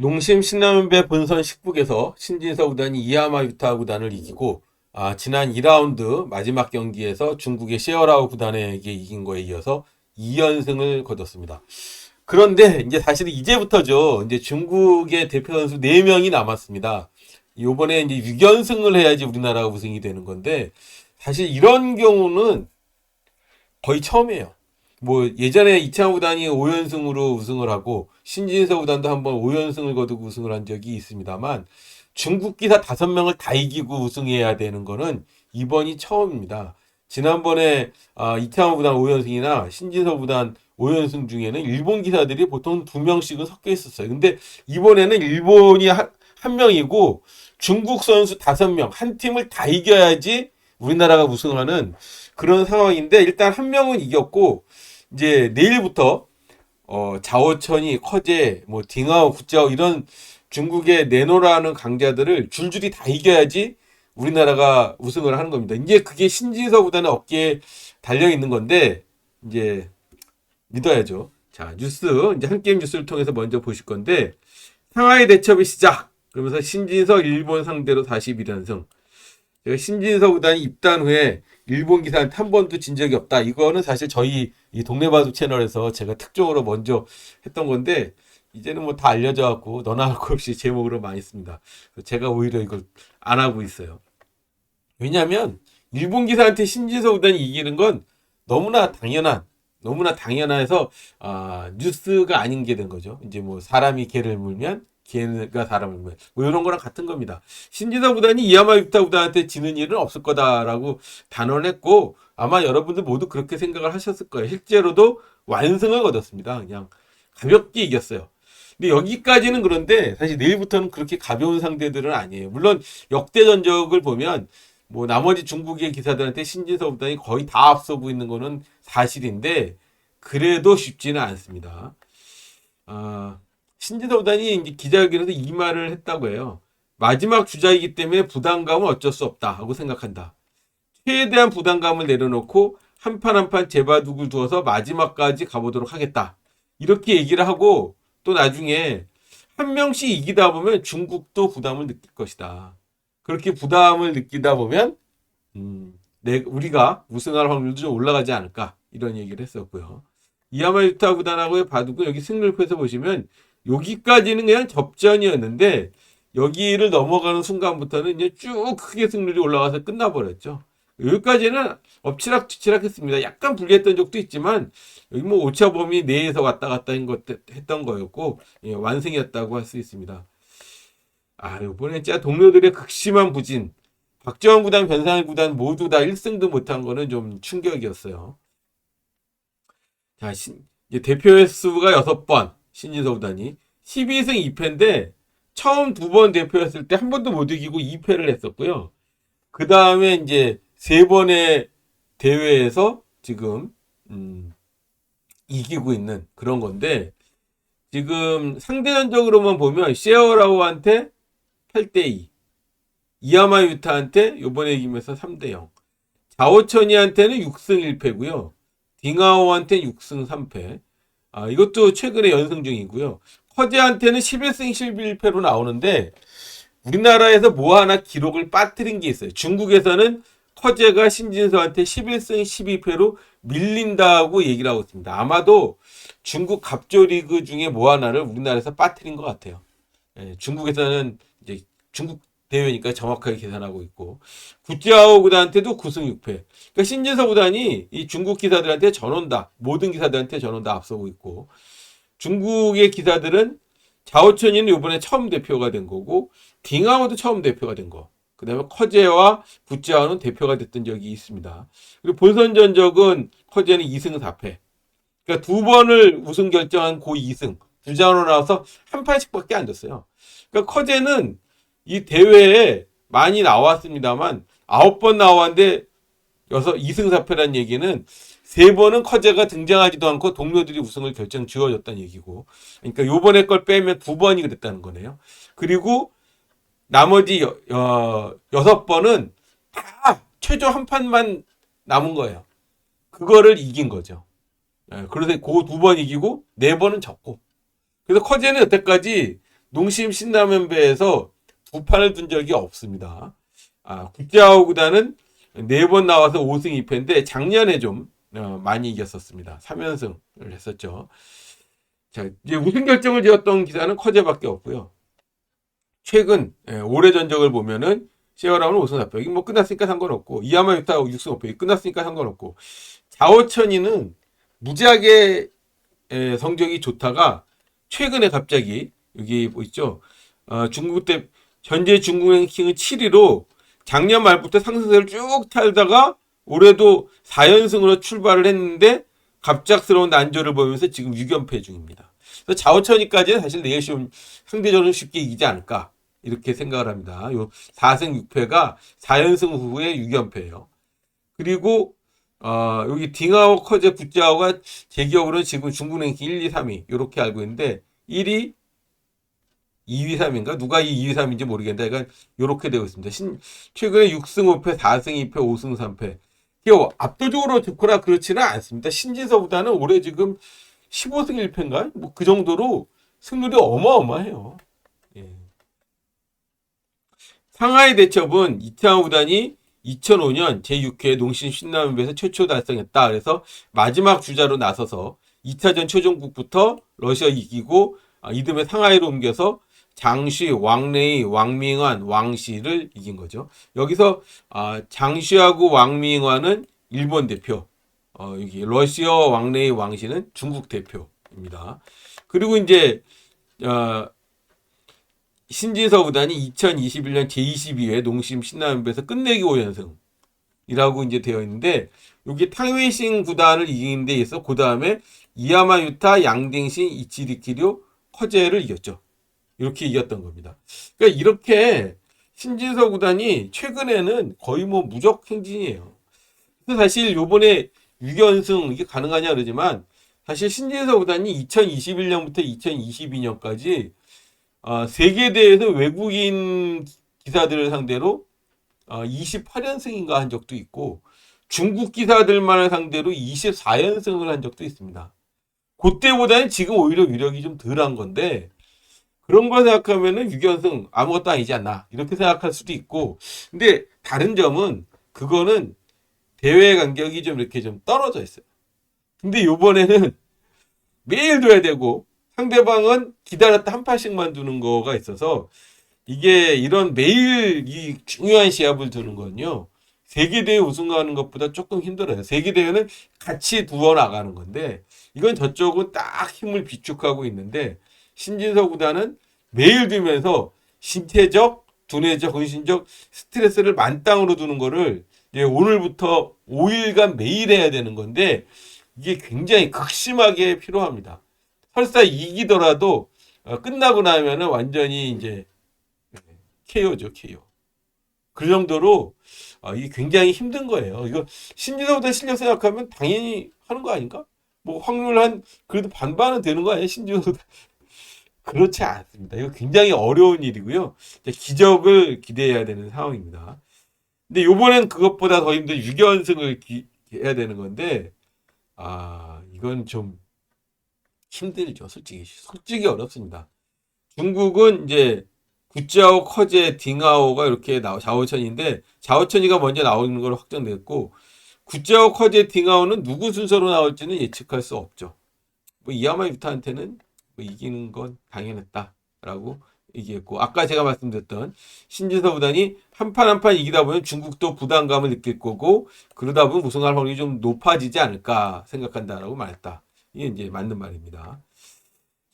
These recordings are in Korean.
농심 신라면배 본선 10국에서 신진서 구단이 이하마 유타 구단을 이기고 아, 지난 2라운드 마지막 경기에서 중국의 시어라우 구단에게 이긴 거에 이어서 2연승을 거뒀습니다. 그런데 이제 사실 이제부터죠. 이제 중국의 대표 선수 4명이 남았습니다. 요번에 이제 6연승을 해야지 우리나라가 우승이 되는 건데 사실 이런 경우는 거의 처음이에요. 뭐 예전에 이창호 구단이 5연승으로 우승을 하고 신진서 구단도 한번 5연승을 거두고 우승을 한 적이 있습니다만 중국 기사 5명을 다 이기고 우승해야 되는 거는 이번이 처음입니다. 지난번에 아, 이창호 구단 5연승이나 신진서 구단 5연승 중에는 일본 기사들이 보통 2명씩은 섞여 있었어요. 근데 이번에는 일본이 한, 한 명이고 중국 선수 5명, 한 팀을 다 이겨야지 우리나라가 우승하는 그런 상황인데 일단 한 명은 이겼고 이제 내일부터 어, 자오천이, 커제, 뭐 딩하오, 구짜오 이런 중국의 내노라는 강자들을 줄줄이 다 이겨야지 우리나라가 우승을 하는 겁니다. 이제 그게 신진서 구단의 어깨에 달려 있는 건데 이제 믿어야죠. 자 뉴스 이제 한 게임 뉴스를 통해서 먼저 보실 건데 상하이 대첩의 시작. 그러면서 신진서 일본 상대로 41연승. 제가 신진서 구단이 입단 후에 일본 기사한테 한 번도 진 적이 없다. 이거는 사실 저희 이 동네 바둑 채널에서 제가 특종으로 먼저 했던 건데 이제는 뭐 다 알려져 갖고 너나 할 것 없이 제목으로 많이 씁니다. 제가 오히려 이걸 안 하고 있어요. 왜냐하면 일본 기사한테 신진서 구단이 이기는 건 너무나 당연한 너무나 당연해서 아, 뉴스가 아닌 게 된 거죠. 이제 뭐 사람이 개를 물면 개가 사람을 뭐 이런 거랑 같은 겁니다. 신진서 구단이 이야마 육타 구단한테 지는 일은 없을 거다라고 단언했고 아마 여러분들 모두 그렇게 생각을 하셨을 거예요. 실제로도 완승을 거뒀습니다. 그냥 가볍게 이겼어요. 근데 여기까지는 그런데 사실 내일부터는 그렇게 가벼운 상대들은 아니에요. 물론 역대 전적을 보면 뭐 나머지 중국의 기사들한테 신진서 구단이 거의 다 앞서고 있는 거는 사실인데 그래도 쉽지는 않습니다. 아, 신진서 구단이 이제 기자회견에서 이 말을 했다고 해요. 마지막 주자이기 때문에 부담감은 어쩔 수 없다 하고 생각한다. 최대한 부담감을 내려놓고 한 판 한판 제바둑을 두어서 마지막까지 가보도록 하겠다. 이렇게 얘기를 하고 또 나중에 한 명씩 이기다 보면 중국도 부담을 느낄 것이다. 그렇게 부담을 느끼다 보면 음, 내, 우리가 우승할 확률도 좀 올라가지 않을까 이런 얘기를 했었고요. 이야마 유타 구단하고의 바둑은 여기 승률표에서 보시면 여기까지는 그냥 접전이었는데 여기를 넘어가는 순간부터는 이제 쭉 크게 승률이 올라가서 끝나버렸죠. 여기까지는 엎치락뒤치락 했습니다. 약간 불리했던 적도 있지만 여기 뭐 오차 범위 내에서 왔다 갔다 했던 거였고 예, 완승이었다고 할 수 있습니다. 아 이번에 진짜 동료들의 극심한 부진 박지원 구단, 변상일 구단 모두 다 1승도 못한 거는 좀 충격이었어요. 자, 신, 대표 횟수가 6번, 신진서 구단이. 12승 2패인데, 처음 두 번 대표했을 때 한 번도 못 이기고 2패를 했었고요. 그 다음에 이제 세 번의 대회에서 지금, 음, 이기고 있는 그런 건데, 지금 상대전적으로만 보면, 시에어라우한테 8대2, 이야마 유타한테 요번에 이기면서 3대0. 자오천이한테는 6승 1패고요. 딩하오한테 6승 3패. 아, 이것도 최근에 연승 중이고요. 커제한테는 11승 11패로 나오는데 우리나라에서 뭐 하나 기록을 빠뜨린 게 있어요. 중국에서는 커제가 신진서한테 11승 12패로 밀린다고 얘기를 하고 있습니다. 아마도 중국 갑조 리그 중에 뭐 하나를 우리나라에서 빠뜨린 것 같아요. 예, 중국에서는 이제 중국 대회니까 정확하게 계산하고 있고 구찌아오 구단한테도 9승 6패. 그러니까 신진서 구단이 이 중국 기사들한테 전원 다 모든 기사들한테 전원 다 앞서고 있고 중국의 기사들은 자오천이는 이번에 처음 대표가 된 거고 딩하오도 처음 대표가 된 거. 그다음에 커제와 구찌아오는 대표가 됐던 적이 있습니다. 그리고 본선 전적은 커제는 2승 4패. 그러니까 두 번을 우승 결정한 고 2승 두 장으로 나와서 한 판씩밖에 안 졌어요. 그러니까 커제는 이 대회에 많이 나왔습니다만 아홉 번 나왔는데 여섯 2승 4패란 얘기는 세 번은 커제가 등장하지도 않고 동료들이 우승을 결정 지어줬다는 얘기고 그러니까 요번에 걸 빼면 두 번이 그랬다는 거네요. 그리고 나머지 여, 여, 여섯 번은 다 최종 한 판만 남은 거예요. 그거를 이긴 거죠. 예, 그래서 그 두 번 이기고 네 번은 졌고 그래서 커제는 여태까지 농심 신라면배에서 두 판을 둔 적이 없습니다. 아, 국제아우 구단은 네 번 나와서 5승 2패인데 작년에 좀 어, 많이 이겼었습니다. 3연승을 했었죠. 자, 이제 우승 결정을 지었던 기사는 커제밖에 없고요. 최근 예, 올해 전적을 보면은 시어라운은 5승 4패. 이게 뭐 끝났으니까 상관없고 이하마 유타 6승 5패. 끝났으니까 상관없고 자오천이는 무지하게 에, 성적이 좋다가 최근에 갑자기 여기 뭐 있죠? 어, 중국 대 현재 중국 랭킹은 7위로 작년 말부터 상승세를 쭉 탈다가 올해도 4연승으로 출발을 했는데 갑작스러운 난조를 보이면서 지금 6연패 중입니다. 그래서 자오천이까지는 사실 내일 좀 상대적으로 쉽게 이기지 않을까 이렇게 생각을 합니다. 요 4승 6패가 4연승 후에 6연패예요. 그리고 어, 여기 딩하오 커제 굿자오가 제 기억으로는 지금 중국 랭킹 1, 2, 3위 이렇게 알고 있는데 1위 2위 3위인가? 누가 이 2위 3위인지 모르겠는데 그러니까 이렇게 되고 있습니다. 신, 최근에 6승 5패, 4승 2패, 5승 3패. 이게 압도적으로 좋거나 그렇지는 않습니다. 신진서보다는 올해 지금 15승 1패인가? 뭐 그 정도로 승률이 어마어마해요. 예. 상하이 대첩은 이태원 구단이 2005년 제6회 농심 신라면배에서 최초 달성했다. 그래서 마지막 주자로 나서서 2차전 최종국부터 러시아 이기고 아, 이듬해 상하이로 옮겨서 장쉬, 왕레이, 왕밍환, 왕시를 이긴 거죠. 여기서 아, 장쉬하고 왕밍환은 일본 대표, 어, 여기 러시아 왕레이, 왕시는 중국 대표입니다. 그리고 이제 어, 신진서 구단이 2021년 제22회 농심 신라면배에서 끝내기 5연승이라고 이제 되어 있는데 여기 탕웨이싱 구단을 이긴 데 있어 그 다음에 이야마 유타, 양딩신, 이치리키료, 허제를 이겼죠. 이렇게 이겼던 겁니다. 그러니까 이렇게 신진서 구단이 최근에는 거의 뭐 무적 행진이에요. 사실 요번에 6연승 이게 가능하냐 그러지만 사실 신진서 구단이 2021년부터 2022년까지 어, 세계 대회에서 외국인 기사들을 상대로 어, 28연승인가 한 적도 있고 중국 기사들만을 상대로 24연승을 한 적도 있습니다. 그때보다는 지금 오히려 위력이 좀 덜한 건데 그런 거 생각하면은 6연승 아무것도 아니지 않나 이렇게 생각할 수도 있고 근데 다른 점은 그거는 대회 간격이 좀 이렇게 좀 떨어져 있어요. 근데 요번에는 매일 둬야 되고 상대방은 기다렸다 한 판씩만 두는 거가 있어서 이게 이런 매일 이 중요한 시합을 두는 건요. 세계대회 우승하는 것보다 조금 힘들어요. 세계대회는 같이 두어 나가는 건데 이건 저쪽은 딱 힘을 비축하고 있는데 신진서 구단은 매일 두면서 신체적, 두뇌적, 근신적 스트레스를 만땅으로 두는 거를 이제 오늘부터 5일간 매일 해야 되는 건데 이게 굉장히 극심하게 필요합니다. 설사 이기더라도 어, 끝나고 나면은 완전히 이제 KO죠, KO. 그 정도로 어, 이게 굉장히 힘든 거예요. 이거 신진호보다 실력 생각하면 당연히 하는 거 아닌가? 뭐 확률 한 그래도 반반은 되는 거 아니야 신진호보다? 그렇지 않습니다. 이거 굉장히 어려운 일이고요. 기적을 기대해야 되는 상황입니다. 근데 요번엔 그것보다 더 힘든 6연승을 기, 해야 되는 건데 아 이건 좀 힘들죠. 솔직히 솔직히 어렵습니다. 중국은 이제 구짜오, 커제, 딩하오가 이렇게 나오 자오천인데 자오천이가 먼저 나오는 걸로 확정됐고 구짜오, 커제, 딩하오는 누구 순서로 나올지는 예측할 수 없죠. 뭐 이야마 유타한테는 뭐 이기는 건 당연했다라고 얘기했고 아까 제가 말씀드렸던 신진서 부단이 한 판 한 판 이기다 보면 중국도 부담감을 느낄 거고 그러다 보면 우승할 확률이 좀 높아지지 않을까 생각한다라고 말했다. 이게 이제 맞는 말입니다.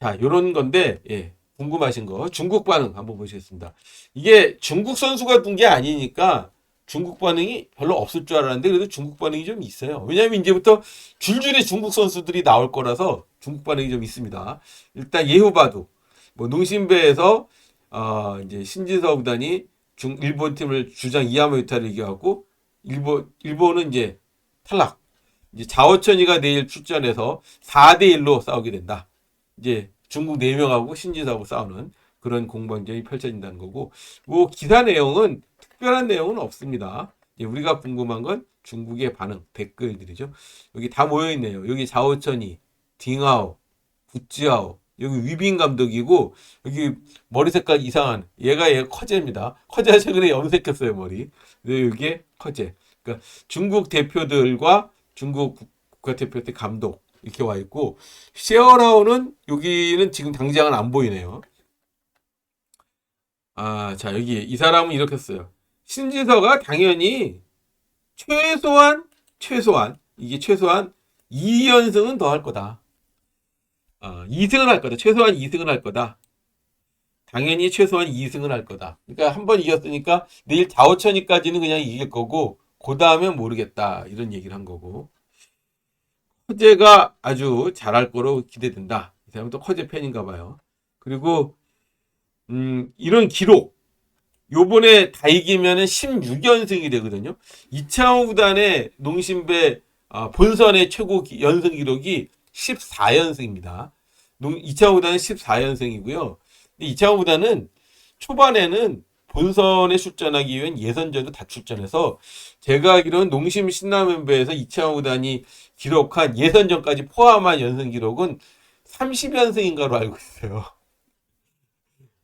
자, 요런 건데, 예, 궁금하신 거. 중국 반응 한번 보시겠습니다. 이게 중국 선수가 둔 게 아니니까 중국 반응이 별로 없을 줄 알았는데, 그래도 중국 반응이 좀 있어요. 왜냐면 이제부터 줄줄이 중국 선수들이 나올 거라서 중국 반응이 좀 있습니다. 일단 예후바도, 뭐, 농심배에서, 어, 이제 신진서 구단이 중, 일본 팀을 주장 이하마 유타를 이겨갖고, 일본, 일본은 이제 탈락. 이제 자오천이가 내일 출전해서 4대 1로 싸우게 된다. 이제 중국 4명하고 신지사하고 싸우는 그런 공방전이 펼쳐진다는 거고, 뭐 기사 내용은 특별한 내용은 없습니다. 우리가 궁금한 건 중국의 반응, 댓글들이죠. 여기 다 모여 있네요. 여기 자오천이, 딩하오, 구찌하오, 여기 위빈 감독이고 여기 머리 색깔 이상한 얘가 얘 커제입니다. 커제가 최근에 염색했어요 머리. 근데 이게 커제. 그러니까 중국 대표들과 중국 국가대표팀 감독 이렇게 와 있고 셰어라오는 여기는 지금 당장은 안 보이네요. 아, 자 여기 이 사람은 이렇게 써요. 신지서가 당연히 최소한 최소한 이게 최소한 2연승은 더 할 거다. 어, 2승을 할 거다. 최소한 2승을 할 거다. 당연히 최소한 2승을 할 거다. 그러니까 한 번 이겼으니까 내일 자오천이까지는 그냥 이길 거고 그 다음엔 모르겠다 이런 얘기를 한 거고 허재가 아주 잘할 거로 기대된다. 이 사람도 허재 팬인가 봐요. 그리고 음, 이런 기록 요번에 다 이기면은 16연승이 되거든요. 이창호 구단의 농심배 아, 본선의 최고 기- 연승 기록이 14연승입니다. 이창호 구단은 14연승이고요. 이창호 구단은 초반에는 본선에 출전하기 위한 예선전도 다 출전해서 제가 알기로는 농심 신라면배에서 이창호 구단이 기록한 예선전까지 포함한 연승 기록은 30연승인가로 알고 있어요.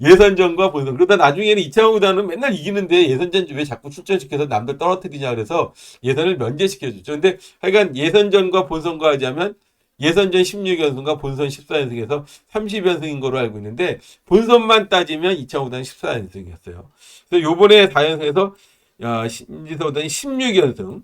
예선전과 본선. 그러다 나중에는 이창호 구단은 맨날 이기는데 예선전 왜 자꾸 출전시켜서 남들 떨어뜨리냐 그래서 예선을 면제시켜줬죠. 근데 하여간 예선전과 본선과 하자면 예선전 16연승과 본선 14연승에서 30연승인 거로 알고 있는데 본선만 따지면 이창호 구단은 14연승이었어요. 그래서 요번에 4연승에서 신지서 구단이 16연승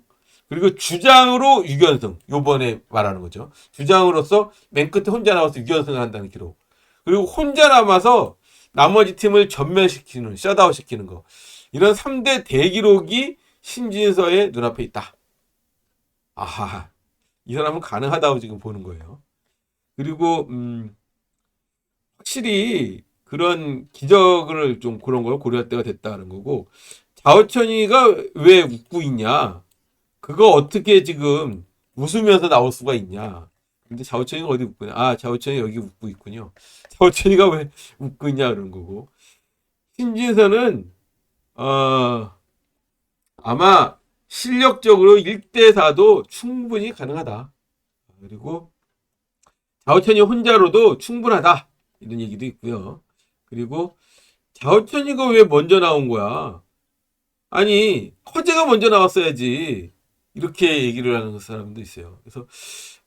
그리고 주장으로 6연승 요번에 말하는 거죠. 주장으로서 맨 끝에 혼자 나와서 6연승을 한다는 기록. 그리고 혼자 남아서 나머지 팀을 전멸시키는 셧아웃 시키는 거. 이런 3대 대기록이 신진서의 눈앞에 있다. 아하. 이 사람은 가능하다고 지금 보는 거예요. 그리고 음, 확실히 그런 기적을 좀 그런 걸 고려할 때가 됐다는 거고 자오천이가 왜 웃고 있냐? 그거 어떻게 지금 웃으면서 나올 수가 있냐? 근데 자오천이가 어디 웃고 있냐? 아, 자오천이 여기 웃고 있군요. 자오천이가 왜 웃고 있냐 그런 거고. 신진서는 어 아마 실력적으로 1대 4도 충분히 가능하다. 그리고 자오천이 혼자로도 충분하다. 이런 얘기도 있고요. 그리고 자오천이가 왜 먼저 나온 거야? 아니, 커제가 먼저 나왔어야지. 이렇게 얘기를 하는 사람도 있어요. 그래서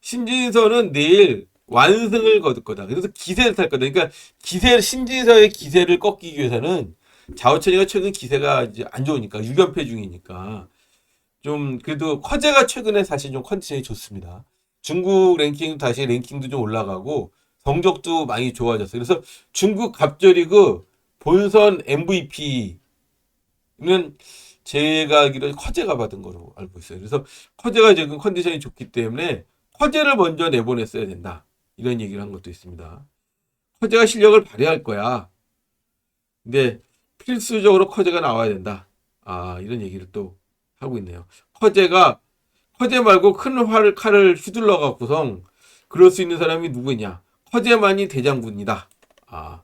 신진서는 내일 완승을 거둘 거다. 그래서 기세를 탈 거다. 그러니까 기세, 신진서의 기세를 꺾이기 위해서는 자오천이가 최근 기세가 이제 안 좋으니까, 6연패 중이니까. 좀, 그래도 커제가 최근에 사실 좀 컨디션이 좋습니다. 중국 랭킹도 다시 랭킹도 좀 올라가고, 성적도 많이 좋아졌어요. 그래서 중국 갑조리그 본선 MVP는 제가 알기로 커제가 받은 거로 알고 있어요. 그래서 커제가 지금 컨디션이 좋기 때문에 커제를 먼저 내보냈어야 된다. 이런 얘기를 한 것도 있습니다. 커제가 실력을 발휘할 거야. 근데 필수적으로 커제가 나와야 된다. 아, 이런 얘기를 또 하고 있네요. 커제가 커제 말고 큰 활을 칼을 휘둘러 갖고선 그럴 수 있는 사람이 누구냐? 커제만이 대장군이다. 아,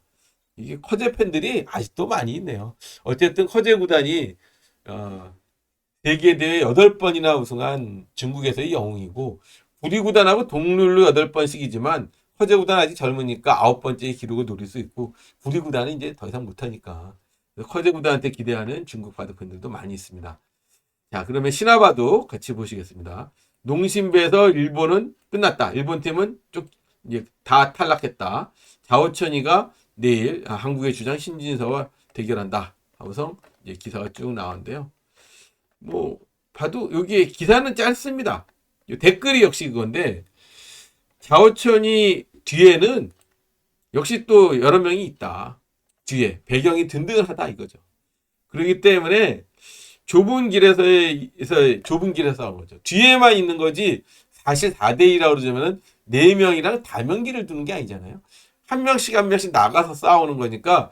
이게 커제 팬들이 아직도 많이 있네요. 어쨌든 커제 구단이 어, 세계 대회 8번이나 우승한 중국에서의 영웅이고 구리 구단하고 동률로 8번씩이지만 커제 구단 아직 젊으니까 아홉 번째 기록을 노릴 수 있고 구리 구단은 이제 더 이상 못하니까 커제 구단한테 기대하는 중국 바둑 팬들도 많이 있습니다. 자, 그러면 신화바둑 같이 보시겠습니다. 농심배에서 일본은 끝났다. 일본 팀은 쭉 이제 다 탈락했다. 자오천이가 내일 아, 한국의 주장 신진서와 대결한다. 하고서 이제 기사가 쭉 나왔는데요. 뭐 봐도 여기에 기사는 짧습니다. 요 댓글이 역시 그건데 자오천이 뒤에는 역시 또 여러 명이 있다. 뒤에 배경이 든든하다 이거죠. 그렇기 때문에 좁은 길에서의 에서 좁은 길에서 하는 거죠. 뒤에만 있는 거지 사실 4대 2라고 그러자면은 네 명이랑 다면기를 두는 게 아니잖아요. 한 명씩 한 명씩 나가서 싸우는 거니까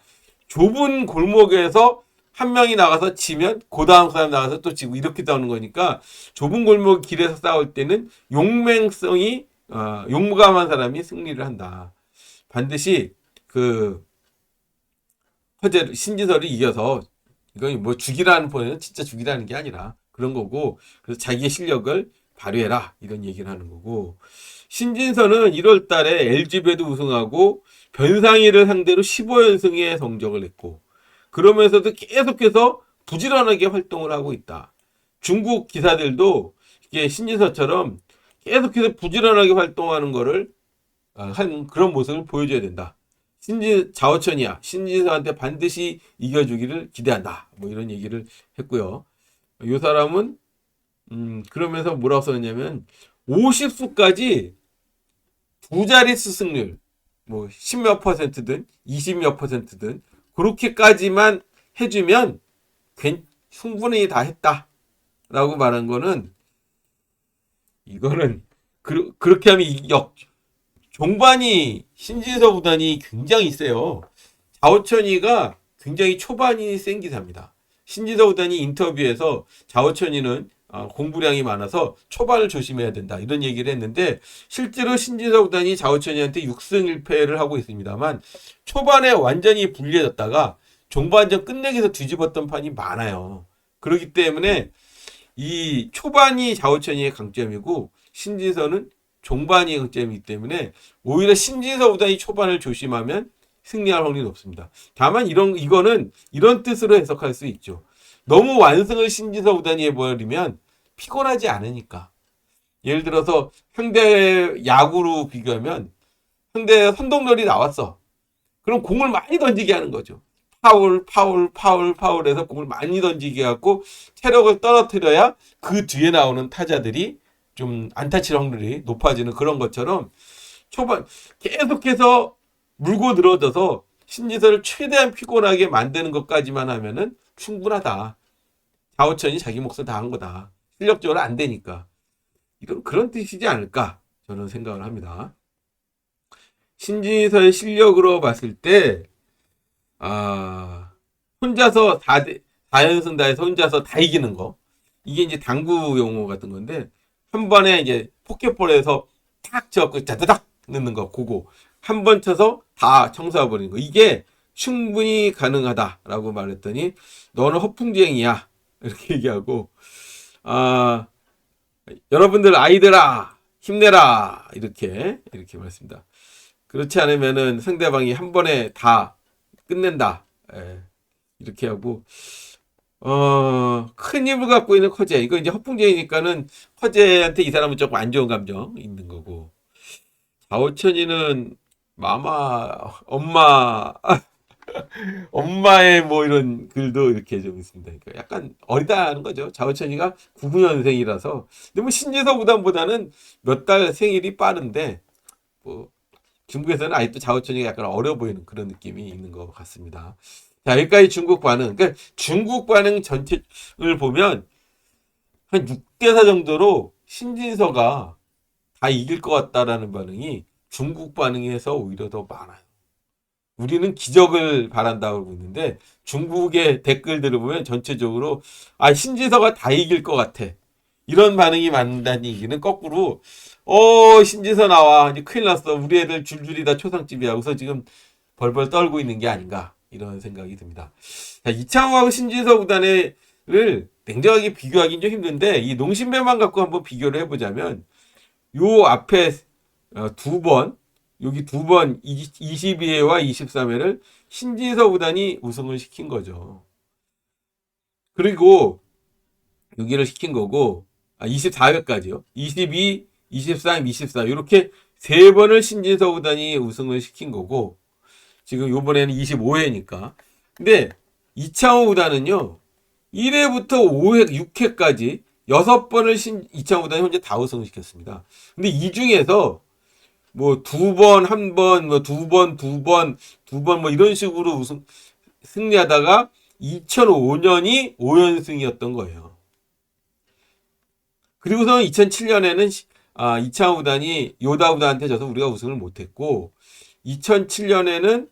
좁은 골목에서 한 명이 나가서 지면 그 다음 사람 나가서 또 지고 이렇게 싸우는 거니까 좁은 골목 길에서 싸울 때는 용맹성이 어, 용감한 사람이 승리를 한다. 반드시 그 허재 신지설이 이겨서 이건 뭐 죽이라는 포에는 진짜 죽이라는 게 아니라 그런 거고 그래서 자기의 실력을 발휘해라 이런 얘기를 하는 거고 신진서는 1월 달에 LG배도 우승하고 변상희를 상대로 15연승의 성적을 냈고 그러면서도 계속해서 부지런하게 활동을 하고 있다. 중국 기사들도 이게 신진서처럼 계속해서 부지런하게 활동하는 거를 아, 한 그런 모습을 보여줘야 된다. 신진 자오천이야 신진서한테 반드시 이겨주기를 기대한다. 뭐 이런 얘기를 했고요. 이 사람은 음 그러면서 뭐라고 썼냐면 50수까지 두 자릿수 승률 뭐 10몇 퍼센트든 20몇 퍼센트든 그렇게까지만 해주면 괜- 충분히 다 했다 라고 말한 거는 이거는 그, 그렇게 하면 이 역, 종반이 신진서 구단이 굉장히 세요. 자오천이가 굉장히 초반이 센 기사입니다. 신진서 구단이 인터뷰에서 자오천이는 아, 공부량이 많아서 초반을 조심해야 된다 이런 얘기를 했는데 실제로 신진서 구단이 자오천이한테 6승 1패를 하고 있습니다만 초반에 완전히 불리해졌다가 종반전 끝내기에서 뒤집었던 판이 많아요. 그렇기 때문에 이 초반이 자오천이의 강점이고 신진서는 종반이 강점이기 때문에 오히려 신진서 구단이 초반을 조심하면 승리할 확률이 높습니다. 다만 이런 이거는 이런 뜻으로 해석할 수 있죠. 너무 완승을 신진서 구단이 해버리면 피곤하지 않으니까. 예를 들어서 상대 야구로 비교하면 상대 선동열이 나왔어. 그럼 공을 많이 던지게 하는 거죠. 파울, 파울, 파울, 파울해서 공을 많이 던지게 하고 체력을 떨어뜨려야 그 뒤에 나오는 타자들이 좀 안타 칠 확률이 높아지는 그런 것처럼 초반 계속해서 물고 늘어져서 신지서를 최대한 피곤하게 만드는 것까지만 하면은 충분하다. 자오천이 자기 몫을 다 한 거다. 실력적으로 안 되니까. 이건 그런 뜻이지 않을까 저는 생각을 합니다. 신지서의 실력으로 봤을 때 아, 혼자서 4대, 4연승 다해서 혼자서 다 이기는 거. 이게 이제 당구 용어 같은 건데, 한 번에 이제 포켓볼에서 탁 쳐갖고 짜다닥 넣는 거, 그거. 한 번 쳐서 다 청소해버리는 거. 이게 충분히 가능하다라고 말했더니, 너는 허풍쟁이야. 이렇게 얘기하고, 아, 여러분들 아이들아, 힘내라. 이렇게, 이렇게 말했습니다. 그렇지 않으면은 상대방이 한 번에 다 끝낸다. 예. 이렇게 하고 어, 큰 힘을 갖고 있는 허재. 이거 이제 허풍쟁이니까는 허재한테 이 사람은 조금 안 좋은 감정 있는 거고. 자오천이는 마마, 엄마, 엄마의 뭐 이런 글도 이렇게 좀 있습니다. 그러니까 약간 어리다는 거죠. 자오천이가 99년생이라서. 근데 뭐 신재서 구단보다는 몇 달 생일이 빠른데, 뭐, 중국에서는 아직도 자오천이가 약간 어려 보이는 그런 느낌이 있는 것 같습니다. 자, 여기까지 중국 반응. 그러니까 중국 반응 전체를 보면 한 6대4 정도로 신진서가 다 이길 것 같다라는 반응이 중국 반응에서 오히려 더 많아요. 우리는 기적을 바란다고 있는데 중국의 댓글들을 보면 전체적으로 아, 신진서가 다 이길 것 같아. 이런 반응이 많다는 얘기는 거꾸로 어 신지서 나와. 이제 큰일 났어. 우리 애들 줄줄이 다 초상집이야. 그래서 지금 벌벌 떨고 있는 게 아닌가. 이런 생각이 듭니다. 자 이창호하고 신지서 구단을 냉정하게 비교하기는 좀 힘든데 이 농심배만 갖고 한번 비교를 해보자면 요 앞에 어, 두번 여기 두 번 22회와 23회를 신지서 구단이 우승을 시킨 거죠 그리고 여기를 시킨 거고 아, 24회까지요. 22, 23, 24 이렇게 세 번을 신진서 구단이 우승을 시킨 거고 지금 요번에는 25회니까. 근데 이창호 구단은요. 1회부터 5회, 6회까지 여섯 번을 신 이창호 구단이 현재 다 우승을 시켰습니다. 근데 이 중에서 뭐 두 번, 한 번, 뭐 두 번, 두 번, 두 번 뭐 이런 식으로 우승 승리하다가 2005년이 5연승이었던 거예요. 그리고서 2007년에는 아, 이창호 구단이 요다 구단한테 져서 우리가 우승을 못했고 2007년에는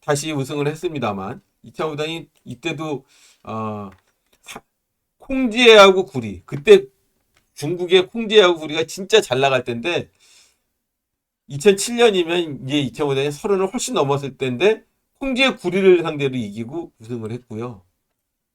다시 우승을 했습니다만 이창호 구단이 이때도 어, 사- 콩지혜하고 구리 그때 중국의 콩지혜하고 구리가 진짜 잘 나갈 때인데 2007년이면 이제 구단이 서른을 훨씬 넘었을 때인데 콩지혜 구리를 상대로 이기고 우승을 했고요.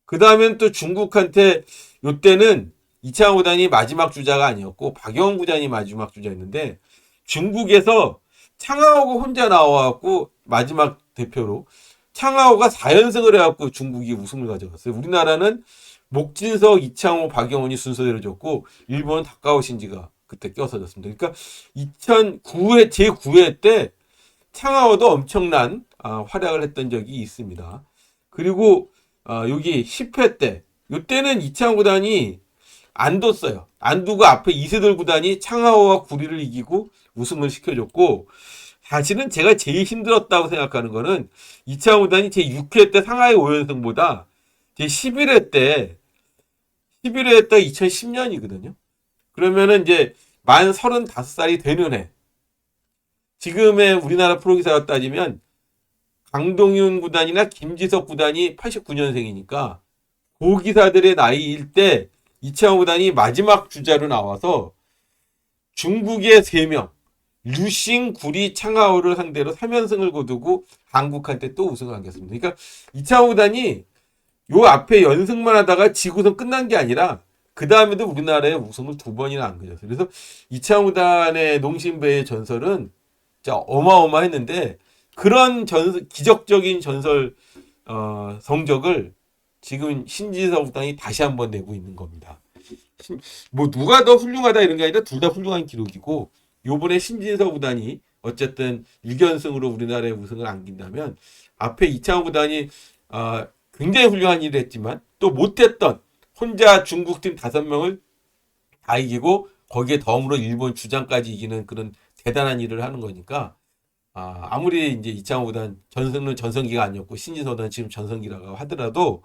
그 다음엔 또 중국한테 요때는 이창호 구단이 마지막 주자가 아니었고 박영훈 구단이 마지막 주자였는데 중국에서 창하오가 혼자 나와갖고 마지막 대표로 창하오가 4연승을 해갖고 중국이 우승을 가져갔어요. 우리나라는 목진석, 이창호, 박영훈이 순서대로 졌고 일본은 다카오 신지가 그때 껴서 졌습니다. 그러니까 2009회 제 9회 때 창하오도 엄청난 아, 활약을 했던 적이 있습니다. 그리고 아, 여기 10회 때 이때는 이창호 구단이 안 뒀어요. 안 두고 앞에 이세돌 구단이 창하오와 구리를 이기고 우승을 시켜줬고 사실은 제가 제일 힘들었다고 생각하는 거는 이창호 구단이 제 6회 때 상하이 5연승보다 제 11회 때 11회 때 2010년이거든요. 그러면은 이제 만 35살이 되는 해. 지금의 우리나라 프로기사로 따지면 강동윤 구단이나 김지석 구단이 89년생이니까 고기사들의 나이일 때 이창호 구단이 마지막 주자로 나와서 중국의 3명 류싱, 구리, 창하오를 상대로 3연승을 거두고 한국한테 또 우승을 안겼습니다. 그러니까 이창호 구단이 요 앞에 연승만 하다가 지고선 끝난 게 아니라 그 다음에도 우리나라에 우승을 두 번이나 안겨졌어요. 그래서 이창호 구단의 농심배의 전설은 진짜 어마어마했는데 그런 전 기적적인 전설 어, 성적을 지금 신지석 구단이 다시 한번 내고 있는 겁니다. 신- 뭐 누가 더 훌륭하다 이런 게 아니라 둘 다 훌륭한 기록이고 요번에 신진석 구단이 어쨌든 6연승으로 우리나라의 우승을 안긴다면 앞에 이창호 구단이 아, 굉장히 훌륭한 일을 했지만 또 못했던 혼자 중국팀 다섯 명을 다 이기고 거기에 덤으로 일본 주장까지 이기는 그런 대단한 일을 하는 거니까 아, 아무리 이제 이창호 구단 전승은 전성기가 아니었고 구단 지금 전성기라고 하더라도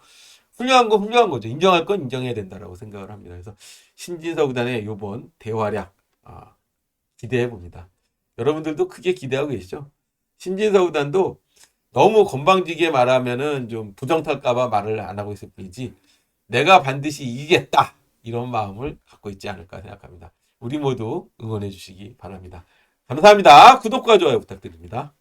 훌륭한 건 훌륭한 거죠. 인정할 건 인정해야 된다라고 생각을 합니다. 그래서 신진석 구단의 요번 대활약 아, 기대해 봅니다. 여러분들도 크게 기대하고 계시죠? 신진석 구단도 너무 건방지게 말하면은 좀 부정탈까봐 말을 안 하고 있을 뿐이지 내가 반드시 이기겠다 이런 마음을 갖고 있지 않을까 생각합니다. 우리 모두 응원해 주시기 바랍니다. 감사합니다. 구독과 좋아요 부탁드립니다.